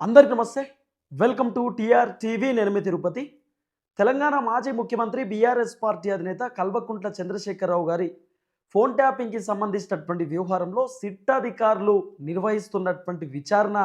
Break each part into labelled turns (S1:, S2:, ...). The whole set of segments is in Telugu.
S1: అందరికి నమస్తే. Welcome to TR TV. నేను తిరుపతి. తెలంగాణ మాజీ ముఖ్యమంత్రి బీఆర్ఎస్ పార్టీ అధినేత కల్వకుంట్ల చంద్రశేఖరరావు గారి ఫోన్ ట్యాపింగ్కి సంబంధించినటువంటి వ్యవహారంలో సిట్ అధికారులు నిర్వహిస్తున్నటువంటి విచారణ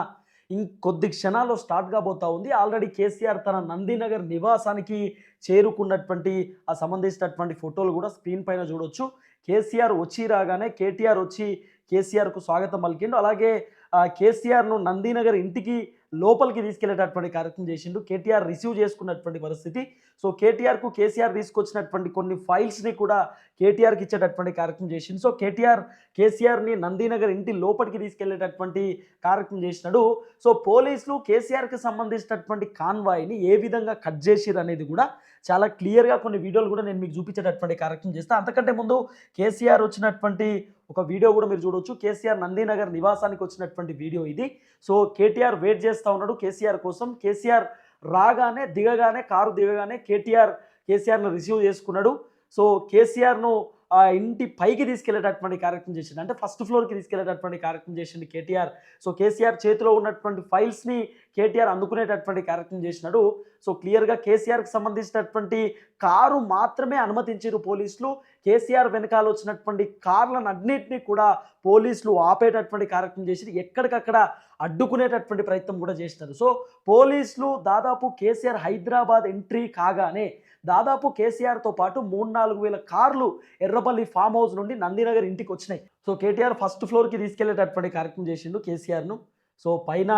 S1: ఇంకొద్ది క్షణాల్లో స్టార్ట్ కాబోతా ఉంది. ఆల్రెడీ కేసీఆర్ తన నందినగర్ నివాసానికి చేరుకున్నటువంటి ఆ సంబంధించినటువంటి ఫోటోలు కూడా స్క్రీన్ పైన చూడొచ్చు. కేసీఆర్ వచ్చి రాగానే కేటీఆర్ వచ్చి కేసీఆర్కు స్వాగతం పలికిండు. అలాగే ఆ, కేసీఆర్ను నందీనగర్ ఇంటికి లోపలికి తీసుకెళ్ళేటటువంటి కార్యక్రమం చేసిండు. కేటీఆర్ రిసీవ్ చేసుకున్నటువంటి పరిస్థితి. సో కేటీఆర్కు కేసీఆర్ తీసుకొచ్చినటువంటి కొన్ని ఫైల్స్ని కూడా కేటీఆర్కి ఇచ్చేటటువంటి కార్యక్రమం చేసిండు. సో కేటీఆర్ కేసీఆర్ని నందీనగర్ ఇంటి లోపలికి తీసుకెళ్ళేటటువంటి కార్యక్రమం చేసినాడు. సో పోలీసులు కేసీఆర్కి సంబంధించినటువంటి కాన్వాయ్ని ఏ విధంగా కట్ చేసిరు అనేది కూడా చాలా క్లియర్గా కొన్ని వీడియోలు కూడా నేను మీకు చూపించేటటువంటి కార్యక్రమం చేస్తాను అంతకంటే ముందు కేసీఆర్ వచ్చినటువంటి ఒక వీడియో కూడా మీరు చూడొచ్చు. కేసీఆర్ నందీనగర్ నివాసానికి వచ్చినటువంటి వీడియో ఇది. సో కేటీఆర్ వెయిట్ చేస్తూ ఉన్నాడు కేసీఆర్ కోసం. కేసీఆర్ రాగానే దిగగానే కారు దిగగానే కేటీఆర్ కేసీఆర్ను రిసీవ్ చేసుకున్నాడు. సో కేసీఆర్ను ఆ ఇంటి పైకి తీసుకెళ్ళేటటువంటి కార్యక్రమం చేసిండు. అంటే ఫస్ట్ ఫ్లోర్కి తీసుకెళ్ళేటటువంటి కార్యక్రమం చేసిండు కేటీఆర్. సో కేసీఆర్ చేతిలో ఉన్నటువంటి ఫైల్స్ని కేటీఆర్ అందుకునేటటువంటి కార్యక్రమం చేసినాడు. సో క్లియర్గా కేసీఆర్కి సంబంధించినటువంటి కారు మాత్రమే అనుమతించారు పోలీసులు. కేసీఆర్ వెనకాల వచ్చినటువంటి కార్లను అన్నింటినీ కూడా పోలీసులు ఆపేటటువంటి కార్యక్రమం చేసి ఎక్కడికక్కడ అడ్డుకునేటటువంటి ప్రయత్నం కూడా చేసినారు. సో పోలీసులు దాదాపు కేసీఆర్ హైదరాబాద్ ఎంట్రీ కాగానే దాదాపు కేసీఆర్తో పాటు మూడు నాలుగు వేల కార్లు ఎర్రపల్లి ఫామ్ హౌస్ నుండి నందినగర్ ఇంటికి వచ్చినాయి. సో కేటీఆర్ ఫస్ట్ ఫ్లోర్కి తీసుకెళ్ళేటటువంటి కార్యక్రమం చేసిండు కేసీఆర్ను. సో పైన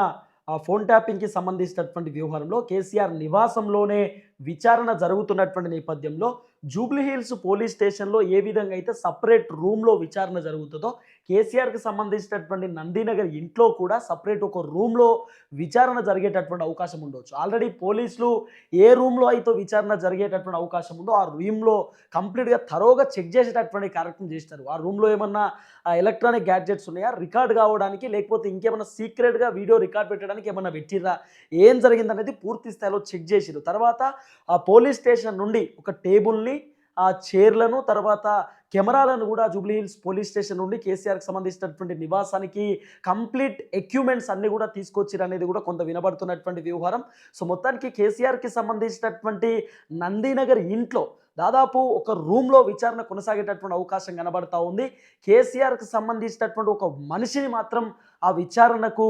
S1: ఆ ఫోన్ ట్యాపింగ్కి సంబంధించినటువంటి వ్యవహారంలో కేసీఆర్ నివాసంలోనే విచారణ జరుగుతున్నటువంటి నేపథ్యంలో జూబ్లీ హిల్స్ పోలీస్ స్టేషన్లో ఏ విధంగా అయితే సపరేట్ రూమ్లో విచారణ జరుగుతుందో కేసీఆర్కి సంబంధించినటువంటి నందీనగర్ ఇంట్లో కూడా సపరేట్ ఒక రూమ్లో విచారణ జరిగేటటువంటి అవకాశం ఉండవచ్చు ఆల్రెడీ పోలీసులు ఏ రూమ్లో అయితే విచారణ జరిగేటటువంటి అవకాశం ఉందో ఆ రూమ్లో కంప్లీట్గా తరోగా చెక్ చేసేటటువంటి కార్యక్రమం చేస్తారు. ఆ రూమ్లో ఏమన్నా ఎలక్ట్రానిక్ గ్యాడ్జెట్స్ ఉన్నాయా? రికార్డ్ కావడానికి లేకపోతే ఇంకేమైనా సీక్రెట్గా వీడియో రికార్డ్ పెట్టడానికి ఏమన్నా పెట్టిరా ఏం జరిగిందనేది పూర్తి స్థాయిలో చెక్ చేసిరు తర్వాత ఆ పోలీస్ స్టేషన్ నుండి ఒక టేబుల్ని ఆ చైర్లను తర్వాత కెమెరాలను కూడా జూబ్లీ హిల్స్ పోలీస్ స్టేషన్ నుండి కేసీఆర్కి సంబంధించినటువంటి నివాసానికి కంప్లీట్ ఎక్విప్మెంట్స్ అన్ని కూడా తీసుకొచ్చారు అనేది కూడా కొంత వినబడుతున్నటువంటి వ్యవహారం సో మొత్తానికి కేసీఆర్కి సంబంధించినటువంటి నందీనగర్ ఇంట్లో దాదాపు ఒక రూమ్లో విచారణ కొనసాగేటటువంటి అవకాశం కనబడతా ఉంది. కేసీఆర్కి సంబంధించినటువంటి ఒక మనిషిని మాత్రం ఆ విచారణకు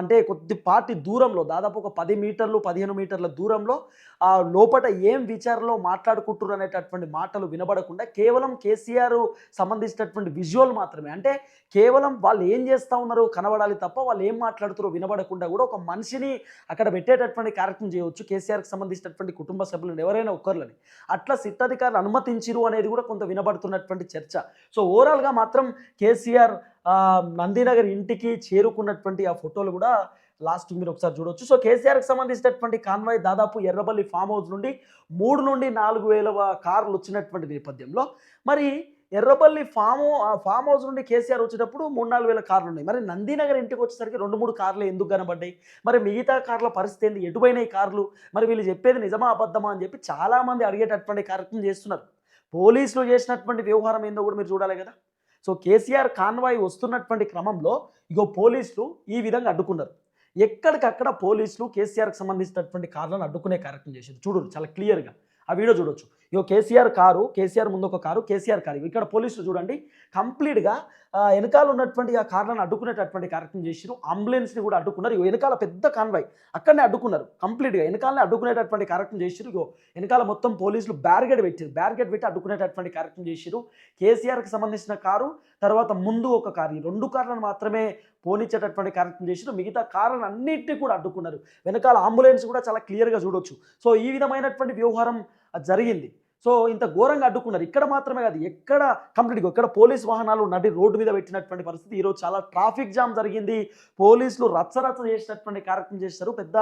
S1: అంటే కొద్దిపాటి దూరంలో దాదాపు ఒక పది మీటర్లు పదిహేను మీటర్ల దూరంలో ఆ లోపల ఏం విచారణలో మాట్లాడుకుంటున్నారు అనేటటువంటి మాటలు వినబడకుండా కేవలం కేసీఆర్ సంబంధించినటువంటి విజువల్ మాత్రమే. అంటే కేవలం వాళ్ళు ఏం చేస్తూ ఉన్నారు కనబడాలి తప్ప వాళ్ళు ఏం మాట్లాడుతారో వినబడకుండా కూడా ఒక మనిషిని అక్కడ పెట్టేటటువంటి కార్యక్రమం చేయవచ్చు. కేసీఆర్కి సంబంధించినటువంటి కుటుంబ సభ్యులను ఎవరైనా ఒక్కర్లని. అట్లా సిట్ అధికారులు అనుమతించిరు అనేది కూడా కొంత వినబడుతున్నటువంటి చర్చ. సో ఓవరాల్గా మాత్రం కేసీఆర్ నందినగర్ ఇంటికి చేరుకున్నటువంటి ఆ ఫోటోలు కూడా లాస్ట్ మీరు ఒకసారి చూడొచ్చు. సో కేసీఆర్కి సంబంధించినటువంటి కాన్వాయ్ దాదాపు ఎర్రబల్లి ఫామ్ హౌస్ నుండి మూడు నుండి నాలుగు వేల కార్లు వచ్చినటువంటి నేపథ్యంలో మరి ఎర్రబల్లి ఫామ్ ఫామ్ హౌస్ నుండి కేసీఆర్ వచ్చేటప్పుడు మూడు నాలుగు వేల కార్లు ఉన్నాయి. మరి నందినగర్ ఇంటికి వచ్చేసరికి రెండు మూడు కార్లు ఎందుకు కనబడ్డాయి? మరి మిగతా కార్ల పరిస్థితి ఏంది? ఎటుపోయినాయి కార్లు? మరి వీళ్ళు చెప్పేది నిజమా అబద్ధమా అని చెప్పి చాలామంది అడిగేటటువంటి కార్యక్రమం చేస్తున్నారు. పోలీసులు చేసినటువంటి వ్యవహారం ఏందో కూడా మీరు చూడాలి కదా. సో కేసీఆర్ కాన్వాయ్ వస్తున్నటువంటి క్రమంలో ఇగో పోలీసులు ఈ విధంగా అడ్డుకున్నారు. ఎక్కడికక్కడ పోలీసులు కేసీఆర్కి సంబంధించినటువంటి కార్లను అడ్డుకునే కార్యక్రమం చేశారు. చూడు చాలా క్లియర్గా. ఆ వీడియో చూడొచ్చు. ఇగో కేసీఆర్ కారు కేసీఆర్ ముందు ఒక కారు కేసీఆర్ కారు. ఇక్కడ పోలీసులు చూడండి కంప్లీట్గా వెనకాల ఉన్నటువంటి ఆ కార్లను అడ్డుకునేటటువంటి కార్యక్రమం చేసిరు అంబులెన్స్ని కూడా అడ్డుకున్నారు. ఇగో వెనకాల పెద్ద కాన్వాయ్. అక్కడనే అడ్డుకున్నారు కంప్లీట్గా. వెనకాలనే అడ్డుకునేటటువంటి కార్యక్రమం చేసిరు ఇగో వెనకాల మొత్తం పోలీసులు బ్యారిగేడ్ పెట్టారు బ్యారిగేడ్ పెట్టి అడ్డుకునేటటువంటి కార్యక్రమం చేసిరు కేసీఆర్కి సంబంధించిన కారు తర్వాత ముందు ఒక కారు. రెండు కార్లను మాత్రమే పోనిచ్చేటటువంటి కార్యక్రమం చేసిరు మిగతా కార్లను అన్నింటినీ కూడా అడ్డుకున్నారు. వెనకాల అంబులెన్స్ కూడా చాలా క్లియర్గా చూడొచ్చు. సో ఈ విధమైనటువంటి వ్యవహారం జరిగింది. సో ఇంత ఘోరంగా అడ్డుకున్నారు. ఇక్కడ మాత్రమే కాదు ఎక్కడ కంప్లీట్గా ఎక్కడ పోలీస్ వాహనాలు నడి రోడ్డు మీద పెట్టినటువంటి పరిస్థితి. ఈరోజు చాలా ట్రాఫిక్ జామ్ జరిగింది. పోలీసులు రచ్చరచ్చ చేసినటువంటి కార్యక్రమం చేశారు. పెద్ద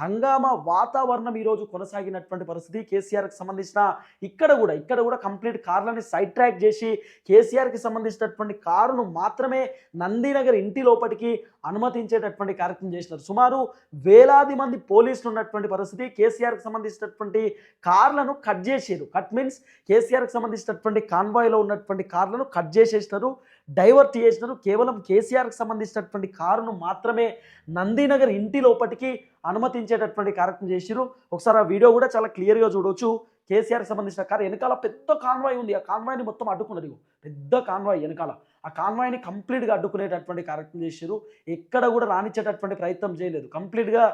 S1: హంగామా వాతావరణం ఈరోజు కొనసాగినటువంటి పరిస్థితి. కేసీఆర్కి సంబంధించిన ఇక్కడ కూడా ఇక్కడ కూడా కంప్లీట్ కార్లని సైడ్ ట్రాక్ చేసి కేసీఆర్కి సంబంధించినటువంటి కారును మాత్రమే నందినగర్ ఇంటి లోపలికి అనుమతించేటటువంటి కార్యక్రమం చేసినారు. సుమారు వేలాది మంది పోలీసులు ఉన్నటువంటి పరిస్థితి. కేసీఆర్కి సంబంధించినటువంటి కార్లను కట్ చేసారు కట్ మీన్స్ కేసీఆర్కి సంబంధించినటువంటి కాన్వాయ్లో ఉన్నటువంటి కార్లను కట్ చేసేసినారు డైవర్ట్ చేసినారు. కేవలం కేసీఆర్కి సంబంధించినటువంటి కారును మాత్రమే నందీనగర్ ఇంటి లోపటికి అనుమతించేటటువంటి కార్యక్రమం చేసిరు ఒకసారి ఆ వీడియో కూడా చాలా క్లియర్గా చూడవచ్చు కేసీఆర్కి సంబంధించిన కారు వెనకాల పెద్ద కాన్వాయ్ ఉంది. ఆ కాన్వాయ్ని మొత్తం అడ్డుకున్నది పెద్ద కాన్వాయ్ వెనకాల. ఆ కాన్వాయ్ని కంప్లీట్గా అడ్డుకునేటటువంటి కార్యక్రమం చేసిరు ఎక్కడ కూడా రానిచ్చేటటువంటి ప్రయత్నం చేయలేదు. కంప్లీట్గా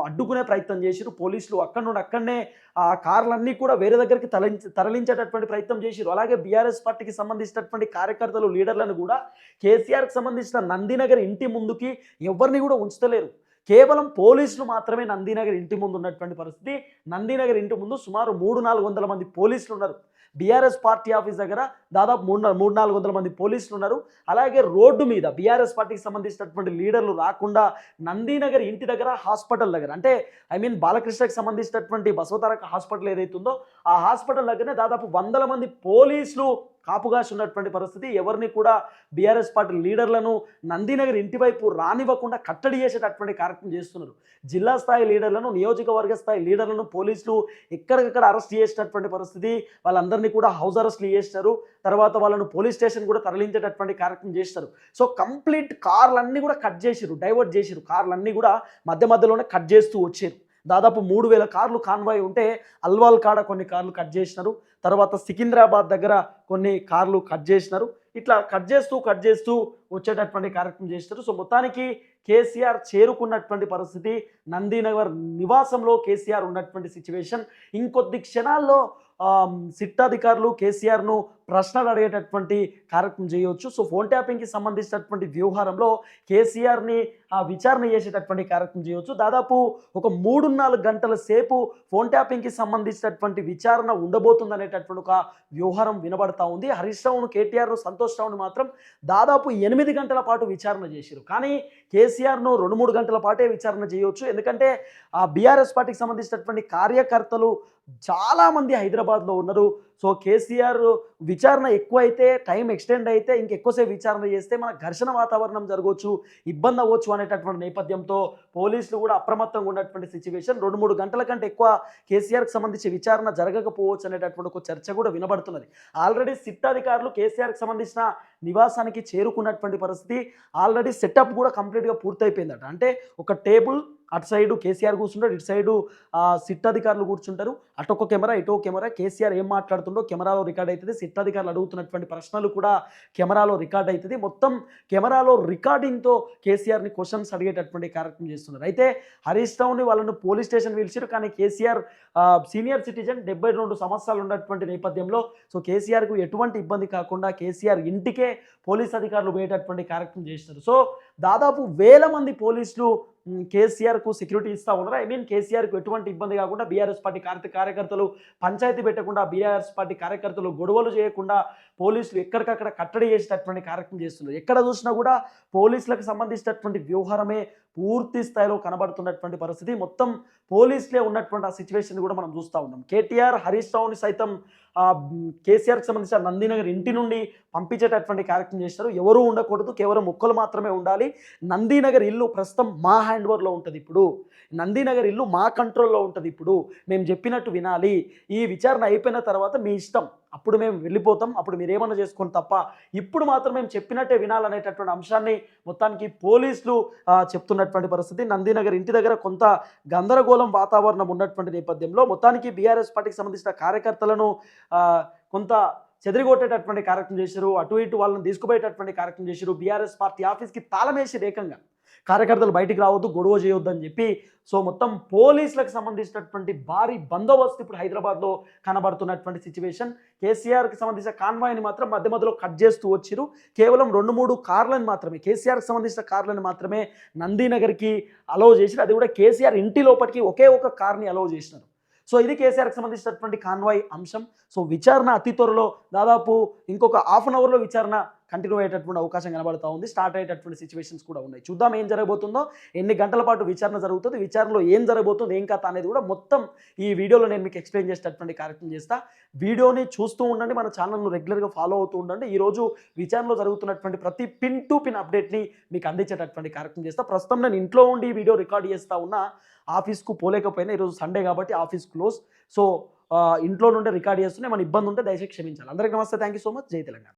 S1: అడ్డుకునే ప్రయత్నం చేసిరు పోలీసులు అక్కడ నుండి అక్కడనే ఆ కార్లన్నీ కూడా వేరే దగ్గరికి తరలించి తరలించేటటువంటి ప్రయత్నం చేసిరు అలాగే బీఆర్ఎస్ పార్టీకి సంబంధించినటువంటి కార్యకర్తలు లీడర్లను కూడా కేసీఆర్కి సంబంధించిన నందినగర్ ఇంటి ముందుకి ఎవరిని కూడా ఉంచుతలేరు కేవలం పోలీసులు మాత్రమే నందినగర్ ఇంటి ముందు ఉన్నటువంటి పరిస్థితి. నందినగర్ ఇంటి ముందు సుమారు మూడు నాలుగు వందల మంది పోలీసులు ఉన్నారు. బీఆర్ఎస్ పార్టీ ఆఫీస్ దగ్గర దాదాపు మూడు మూడు నాలుగు వందల మంది పోలీసులు ఉన్నారు. అలాగే రోడ్డు మీద బీఆర్ఎస్ పార్టీకి సంబంధించినటువంటి లీడర్లు రాకుండా నందీనగర్ ఇంటి దగ్గర హాస్పిటల్ దగ్గర అంటే ఐ మీన్ బాలకృష్ణకి సంబంధించినటువంటి బసవతారక హాస్పిటల్ ఏదైతుందో ఆ హాస్పిటల్ దగ్గరనే దాదాపు వందల మంది పోలీసులు కాపుగాసి ఉన్నటువంటి పరిస్థితి. ఎవరిని కూడా బీఆర్ఎస్ పార్టీ లీడర్లను నందినగర్ ఇంటివైపు రానివ్వకుండా కట్టడి చేసేటటువంటి కార్యక్రమం చేస్తున్నారు. జిల్లా స్థాయి లీడర్లను నియోజకవర్గ స్థాయి లీడర్లను పోలీసులు ఎక్కడికక్కడ అరెస్ట్ చేసినటువంటి పరిస్థితి. వాళ్ళందరినీ కూడా హౌస్ అరెస్ట్లు చేస్తారు తర్వాత వాళ్ళను పోలీస్ స్టేషన్ కూడా తరలించేటటువంటి కార్యక్రమం చేస్తారు సో కంప్లీట్ కార్లన్నీ కూడా కట్ చేసిరు డైవర్ట్ చేసిరు కార్లన్నీ కూడా మధ్య మధ్యలోనే కట్ చేస్తూ వచ్చారు. దాదాపు మూడు వేల కార్లు కాన్వాయ్ ఉంటే అల్వాల్ కాడ కొన్ని కార్లు కట్ చేసినారు. తర్వాత సికింద్రాబాద్ దగ్గర కొన్ని కార్లు కట్ చేసినారు. ఇట్లా కట్ చేస్తూ కట్ చేస్తూ వచ్చేటటువంటి కార్యక్రమం చేస్తారు సో మొత్తానికి కేసీఆర్ చేరుకున్నటువంటి పరిస్థితి నందీనగర్ నివాసంలో కేసీఆర్ ఉన్నటువంటి సిచ్యువేషన్ ఇంకొద్ది క్షణాల్లో సిట్ అధికారులు కేసీఆర్ను ప్రశ్నలు అడిగేటటువంటి కార్యక్రమం చేయవచ్చు సో ఫోన్ ట్యాపింగ్కి సంబంధించినటువంటి వ్యవహారంలో కేసీఆర్ని ఆ, విచారణ చేసేటటువంటి కార్యక్రమం చేయవచ్చు దాదాపు ఒక మూడు నాలుగు గంటల సేపు ఫోన్ ట్యాపింగ్కి సంబంధించినటువంటి విచారణ ఉండబోతుంది అనేటటువంటి ఒక వ్యవహారం వినబడతా ఉంది. హరీష్ రావును కేటీఆర్ సంతోష్ రావును మాత్రం దాదాపు ఎనిమిది గంటల పాటు విచారణ చేశారు కానీ కేసీఆర్ను రెండు మూడు గంటల పాటే విచారణ చేయవచ్చు ఎందుకంటే ఆ బీఆర్ఎస్ పార్టీకి సంబంధించినటువంటి కార్యకర్తలు చాలామంది హైదరాబాద్లో ఉన్నారు. సో కేసీఆర్ విచారణ ఎక్కువ అయితే టైం ఎక్స్టెండ్ అయితే ఇంకెక్కువసేపు విచారణ చేస్తే మన ఘర్షణ వాతావరణం జరగవచ్చు ఇబ్బంది అవ్వచ్చు అనేటటువంటి నేపథ్యంతో పోలీసులు కూడా అప్రమత్తంగా ఉన్నటువంటి సిచ్యువేషన్ రెండు మూడు గంటల కంటే ఎక్కువ కేసీఆర్కి సంబంధించి విచారణ జరగకపోవచ్చు అనేటటువంటి ఒక చర్చ కూడా వినబడుతున్నది. ఆల్రెడీ సిట్ అధికారులు కేసీఆర్కి సంబంధించిన నివాసానికి చేరుకున్నటువంటి పరిస్థితి ఆల్రెడీ సెటప్ కూడా కంప్లీట్గా పూర్తయిపోయిందట. అంటే ఒక టేబుల్ అటు సైడు కేసీఆర్ కూర్చుంటారు ఇటు సైడు సిట్ అధికారులు కూర్చుంటారు. అటు ఒక కెమెరా ఇటో కెమెరా. కేసీఆర్ ఏం మాట్లాడుతుండో కెమెరాలో రికార్డ్ అవుతుంది. సిట్ అధికారులు అడుగుతున్నటువంటి ప్రశ్నలు కూడా కెమెరాలో రికార్డ్ అవుతుంది. మొత్తం కెమెరాలో రికార్డింగ్తో కేసీఆర్ని క్వశ్చన్స్ అడిగేటటువంటి కార్యక్రమం చేస్తున్నారు. అయితే హరీష్ రావుని వాళ్ళను పోలీస్ స్టేషన్ పిలిచారు కానీ కేసీఆర్ సీనియర్ సిటిజన్ డెబ్బై రెండు సంవత్సరాలు ఉన్నటువంటి నేపథ్యంలో సో కేసీఆర్కు ఎటువంటి ఇబ్బంది కాకుండా కేసీఆర్ ఇంటికే పోలీస్ అధికారులు పోయేటటువంటి కార్యక్రమం చేస్తున్నారు. సో దాదాపు వేల మంది పోలీసులు కేసీఆర్కు సెక్యూరిటీ ఇస్తా ఉన్నారు? ఐ మీన్ కేసీఆర్కు ఎటువంటి ఇబ్బంది కాకుండా బీఆర్ఎస్ పార్టీ కార్య కార్యకర్తలు పంచాయతీ పెట్టకుండా బీఆర్ఎస్ పార్టీ కార్యకర్తలు గొడవలు చేయకుండా పోలీసులు ఎక్కడికక్కడ కట్టడి చేసేటటువంటి కార్యక్రమం చేస్తున్నారు. ఎక్కడ చూసినా కూడా పోలీసులకు సంబంధించినటువంటి వ్యవహారమే పూర్తి స్థాయిలో కనబడుతున్నటువంటి పరిస్థితి. మొత్తం పోలీసులే ఉన్నటువంటి ఆ సిచ్యువేషన్ కూడా మనం చూస్తూ ఉన్నాం. కేటీఆర్ హరీష్ రావుని సైతం కేసీఆర్కి సంబంధించిన నందినగర్ ఇంటి నుండి పంపించేటటువంటి కార్యక్రమం చేశారు. ఎవరూ ఉండకూడదు. కేవలం మొక్కలు మాత్రమే ఉండాలి. నందీనగర్ ఇల్లు ప్రస్తుతం మా హ్యాండ్ ఓవర్లో ఉంటుంది ఇప్పుడు. నందీనగర్ ఇల్లు మా కంట్రోల్లో ఉంటుంది ఇప్పుడు. మేము చెప్పినట్టు వినాలి. ఈ విచారణ అయిపోయిన తర్వాత మీ ఇష్టం. అప్పుడు మేము వెళ్ళిపోతాం అప్పుడు మీరు ఏమన్నా చేసుకోండి తప్ప ఇప్పుడు మాత్రం మేము చెప్పినట్టే వినాలనేటటువంటి అంశాన్ని మొత్తానికి పోలీసులు చెప్తున్నటువంటి పరిస్థితి. నందీనగర్ ఇంటి దగ్గర కొంత గందరగోళం వాతావరణం ఉన్నటువంటి నేపథ్యంలో మొత్తానికి బీఆర్ఎస్ పార్టీకి సంబంధించిన కార్యకర్తలను కొంత చెదిరిగొట్టేటటువంటి కార్యక్రమం చేశారు. అటు ఇటు వాళ్ళని తీసుకుపోయేటటువంటి కార్యక్రమం చేశారు. బీఆర్ఎస్ పార్టీ ఆఫీస్కి తాళమేసి ఏకంగా కార్యకర్తలు బయటికి రావద్దు గొడవ చేయొద్దు అని చెప్పి సో మొత్తం పోలీసులకు సంబంధించినటువంటి భారీ బందోబస్తు ఇప్పుడు హైదరాబాద్లో కనబడుతున్నటువంటి సిచ్యువేషన్ కేసీఆర్కి సంబంధించిన కాన్వాయ్ని మాత్రం మధ్య మధ్యలో కట్ చేస్తూ వచ్చిరు కేవలం రెండు మూడు కార్లను మాత్రమే కేసీఆర్కి సంబంధించిన కార్లను మాత్రమే నందీనగర్కి అలౌ చేసిరు అది కూడా కేసీఆర్ ఇంటి లోపలికి ఒకే ఒక కార్ని అలౌ చేసినారు. సో ఇది కేసీఆర్కి సంబంధించినటువంటి కాన్వాయ్ అంశం. సో విచారణ అతి త్వరలో దాదాపు ఇంకొక హాఫ్ అన్ అవర్లో విచారణ కంటిన్యూ అయ్యేటటువంటి అవకాశం కనబడుతూ ఉంది. స్టార్ట్ అయ్యేటటువంటి సిచ్యువేషన్స్ కూడా ఉన్నాయి. చూద్దాం ఏం జరగబోతుందో ఎన్ని గంటల పాటు విచారణ జరుగుతుంది విచారణలో ఏం జరగబోతుంది ఏం కథ అనేది కూడా మొత్తం ఈ వీడియోలో నేను మీకు ఎక్స్ప్లెయిన్ చేసేటటువంటి కార్యక్రమం చేస్తా. వీడియోని చూస్తూ ఉండండి మన ఛానల్ను రెగ్యులర్గా ఫాలో అవుతూ ఉండండి. ఈరోజు విచారణలో జరుగుతున్నటువంటి ప్రతి పిన్ టు పిన్ అప్డేట్ని మీకు అందించేటటువంటి కార్యక్రమం చేస్తా. ప్రస్తుతం నేను ఇంట్లో ఉండి వీడియో రికార్డ్ చేస్తా ఉన్నా ఆఫీస్కు పోలేకపోయినా ఈరోజు సండే కాబట్టి ఆఫీస్ క్లోజ్ సో ఇంట్లో నుండి రికార్డ్ చేస్తూనే మన ఇబ్బంది ఉంటే దయచేసి క్షమించాలి. అందరికీ నమస్తే. థ్యాంక్ యూ సో మచ్ జై తెలంగాణ.